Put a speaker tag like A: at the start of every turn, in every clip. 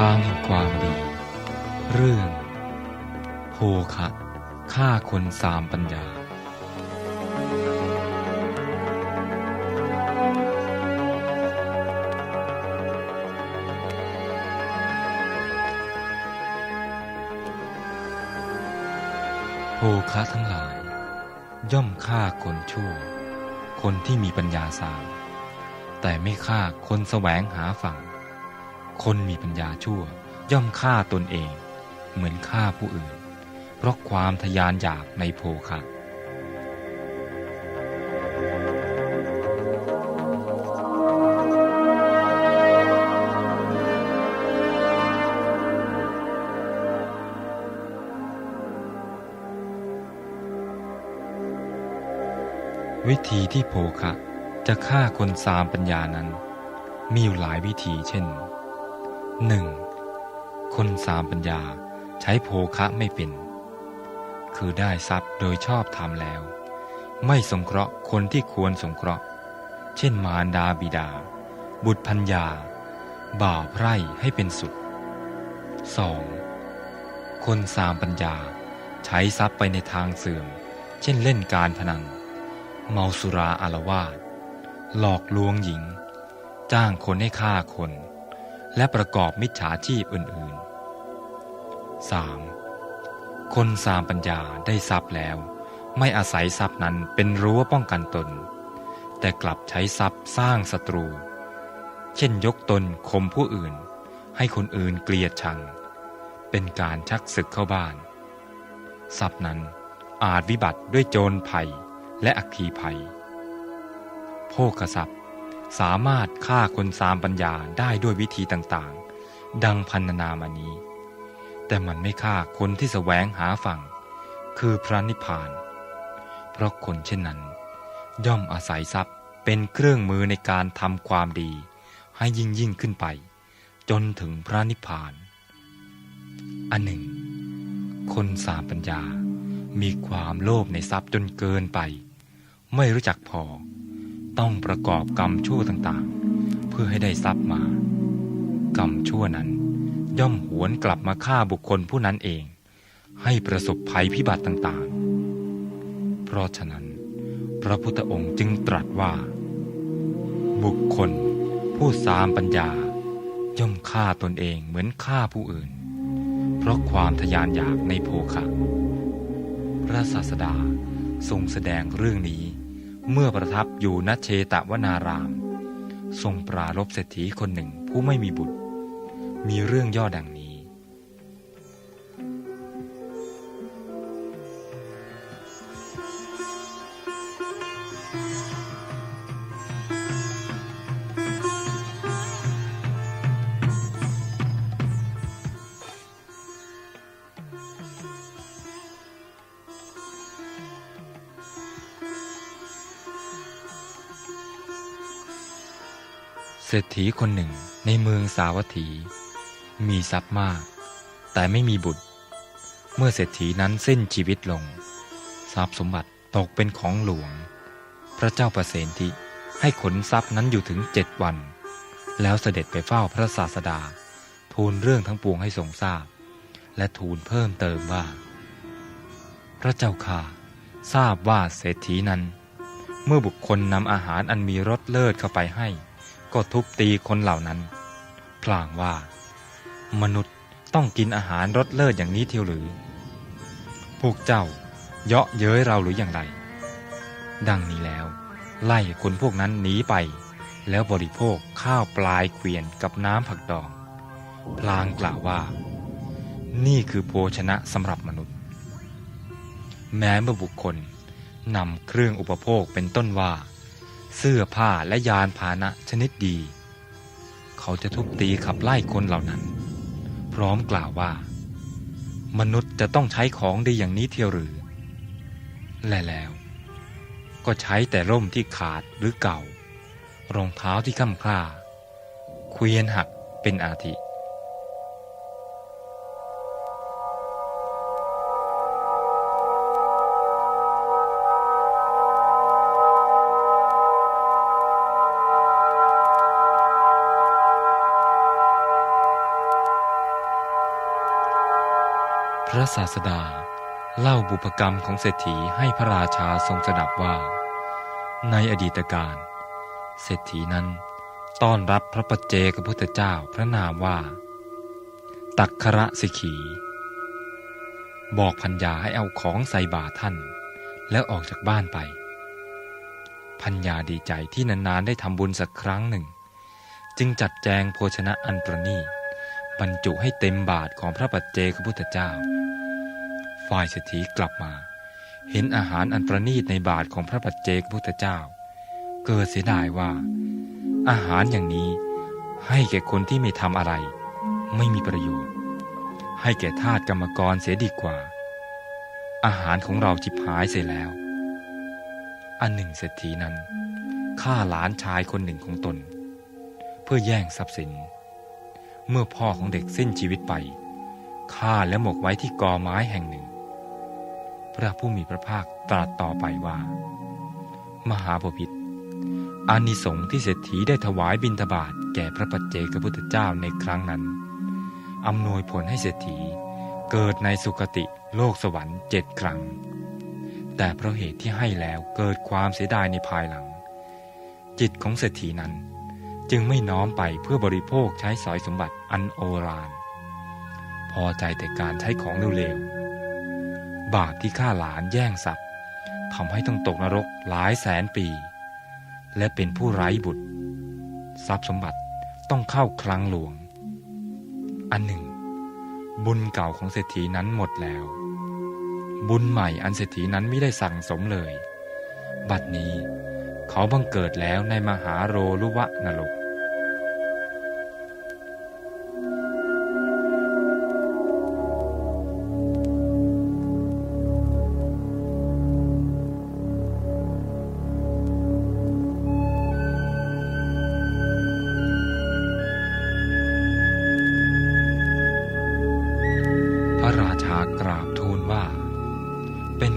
A: ทางแห่งความดี เรื่องโภคะฆ่าคนสามปัญญา โภคะทั้งหลาย ย่อมฆ่าคนชั่ว คนที่มีปัญญาสามแต่ไม่ฆ่าคนแสวงหาฝั่ง คนมีปัญญาชั่ว ย่อมฆ่าตนเอง เหมือนฆ่าผู้อื่น เพราะความทยานอยากในโภคะวิธีที่โภคะจะฆ่าคนสามปัญญานั้น มีอยู่หลายวิธีเช่น 1. คนสามปัญญาใช้โภคะไม่เป็น คือได้ทรัพย์โดยชอบธรรมแล้ว ไม่สงเคราะห์คนที่ควรสงเคราะห์ เช่นมารดาบิดา บุตรพัญญา บ่าวไพร่ให้เป็นสุข 2. คนสามปัญญาใช้ทรัพย์ไปในทางเสื่อม เช่นเล่นการพนัน เมาสุราอารวาสหลอกลวงหญิง จ้างคนให้ฆ่าคน และประกอบมิจฉาชีพอื่นๆ 3. คนสามปัญญาได้ทรัพย์แล้ว ไม่อาศัยทรัพย์นั้นเป็นรั้วป้องกันตน แต่กลับใช้ทรัพย์สร้างศัตรู เช่นยกตนข่มผู้อื่น ให้คนอื่นเกลียดชัง เป็นการชักศึกเข้าบ้าน ทรัพย์นั้นอาจวิบัติด้วยโจรภัยและอัคคีภัย โภคทรัพย์ สามารถฆ่าคนสามปัญญาได้ด้วยวิธีต่างๆ ดังพันนามานี้ แต่มันไม่ฆ่าคนที่แสวงหาฝั่ง คือพระนิพพาน เพราะคนเช่นนั้น ย่อมอาศัยทรัพย์เป็นเครื่องมือในการทำความดี ให้ยิ่งยิ่งขึ้นไป จนถึงพระนิพพาน อันหนึ่ง คนสามปัญญามีความโลภในทรัพย์จนเกินไป ไม่รู้จักพอ ต้องประกอบกรรมชั่วต่างๆ เพื่อให้ได้ทรัพย์มา กรรมชั่วนั้น ย่อมหวนกลับมาฆ่าบุคคลผู้นั้นเอง ให้ประสบภัยพิบัติต่างๆ เพราะฉะนั้น พระพุทธองค์จึงตรัสว่า บุคคล ผู้สามปัญญา ย่อมฆ่าตนเองเหมือนฆ่าผู้อื่น เพราะความทยานอยากในโภคะพระศาสดาทรงแสดงเรื่องนี้ เมื่อประทับอยู่ณเชตวนาราม ทรงปรารบเศรษฐีคนหนึ่งผู้ไม่มีบุตร มีเรื่องย่อดังนี้ เศรษฐีคนหนึ่งในเมืองสาวัตถี มีทรัพย์มาก แต่ไม่มีบุตร เมื่อเศรษฐีนั้นสิ้นชีวิตลง ทรัพย์สมบัติตกเป็นของหลวง พระเจ้าประเสนทิให้ขนทรัพย์นั้นอยู่ถึงเจ็ดวัน แล้วเสด็จไปเฝ้าพระศาสดา ทูลเรื่องทั้งปวงให้ทรงทราบ และทูลเพิ่มเติมว่า พระเจ้าข่าทราบว่าเศรษฐีนั้น เมื่อบุคคลนำอาหารอันมีรสเลิศเข้าไปให้ ก็ทุบตีคนเหล่านั้น พลางว่า มนุษย์ต้องกินอาหารรสเลิศอย่างนี้เทียวหรือ พวกเจ้าเยาะเย้ยเราหรืออย่างไร ดังนี้แล้ว ไล่คนพวกนั้นหนีไป แล้วบริโภคข้าวปลายเกวียนกับน้ำผักดอง พลางกล่าวว่า นี่คือโภชนะสำหรับมนุษย์ แม้เมื่อบุคคลนำเครื่องอุปโภคเป็นต้นว่า เสื้อผ้าและยานพาหนะชนิดดี เขาจะทุบตีขับไล่คนเหล่านั้น พร้อมกล่าวว่า มนุษย์จะต้องใช้ของดีอย่างนี้เทียวหรือ และแล้ว ก็ใช้แต่ร่มที่ขาดหรือเก่า รองเท้าที่ข้ามคล้าเกวียนหักเป็นอาทิ ระศาสดา เล่าบุพกรรมของเศรษฐีให้พระราชาทรงสดับว่า ในอดีตการ เศรษฐีนั้น ต้อนรับพระปัจเจกพุทธเจ้าพระนามว่า ตักคระสิขี บอกพัญญาให้เอาของใส่บาท่าน แล้วออกจากบ้านไป พัญญาดีใจที่นานๆได้ทำบุญสักครั้งหนึ่ง จึงจัดแจงโภชนะอันประณีตบรรจุให้เต็มบาทของพระปัจเจกพุทธเจ้า ฝ่ายเศรษฐีกลับมา เห็นอาหารอันประณีตในบาทของพระปัจเจกพุทธเจ้า เกิดเสียดายว่า อาหารอย่างนี้ให้แก่คนที่ไม่ทำอะไร ไม่มีประโยชน์ ให้แก่ทาสกรรมกรเสียดีกว่า อาหารของเราจิบหายเสียแล้ว อันหนึ่งเศรษฐีนั้นฆ่าหลานชายคนหนึ่งของตน เพื่อแย่งทรัพย์สิน เมื่อพ่อของเด็กสิ้นชีวิตไปฆ่าและหมกไว้ที่กอไม้แห่งหนึ่ง พระผู้มีพระภาคตรัสต่อไปว่า มหาบพิตรอานิสงส์ที่เศรษฐีได้ถวายบิณฑบาตแก่พระปัจเจกพุทธเจ้าในครั้งนั้นอำนวยผลให้เศรษฐีเกิดในสุคติโลกสวรรค์เจ็ดครั้ง แต่เพราะเหตุที่ให้แล้วเกิดความเสียดายในภายหลัง จิตของเศรษฐีนั้น จึงไม่น้อมไปเพื่อบริโภคใช้สอยสมบัติอันโอฬารพอใจแต่การใช้ของเร็วๆ บาปที่ฆ่าหลานแย่งทรัพย์ทำให้ต้องตกนรกหลายแสนปี และเป็นผู้ไร้บุตร ทรัพย์สมบัติต้องเข้าคลังหลวง อันหนึ่ง บุญเก่าของเศรษฐีนั้นหมดแล้ว บุญใหม่อันเศรษฐีนั้นไม่ได้สั่งสมเลย บัดนี้เขาบังเกิดแล้วในมหาโรลุวะนรก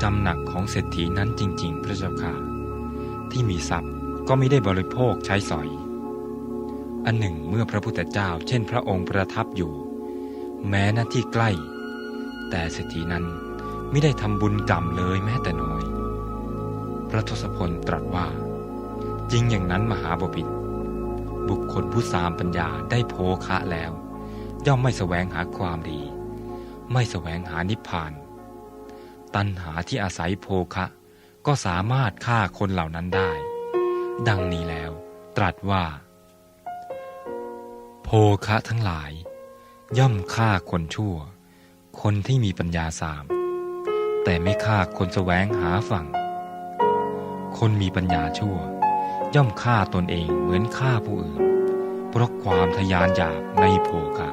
A: เป็นกรรมหนักของเศรษฐีนั้นจริง ๆ พระเจ้าค่ะ ที่มีทรัพย์ก็ไม่ได้บริโภคใช้สอย อันหนึ่งเมื่อพระพุทธเจ้า เช่นพระองค์ประทับอยู่ แม้หน้าที่ใกล้ แต่เศรษฐีนั้นไม่ได้ทำบุญกรรมเลยแม้แต่น้อย พระทศพลตรัสว่า จริงอย่างนั้นมหาบพิตรบุคคลผู้สามปัญญาได้โภคะแล้ว ย่อมไม่แสวงหาความดี ไม่แสวงหานิพพาน ตัณหาที่อาศัยโภคะ ก็สามารถฆ่าคนเหล่านั้นได้ ดังนี้แล้ว ตรัสว่า โภคะทั้งหลาย ย่อมฆ่าคนชั่ว คนที่มีปัญญาสาม แต่ไม่ฆ่าคนแสวงหาฝั่ง คนมีปัญญาชั่ว ย่อมฆ่าตนเองเหมือนฆ่าผู้อื่น เพราะความทยานอยากในโภคะ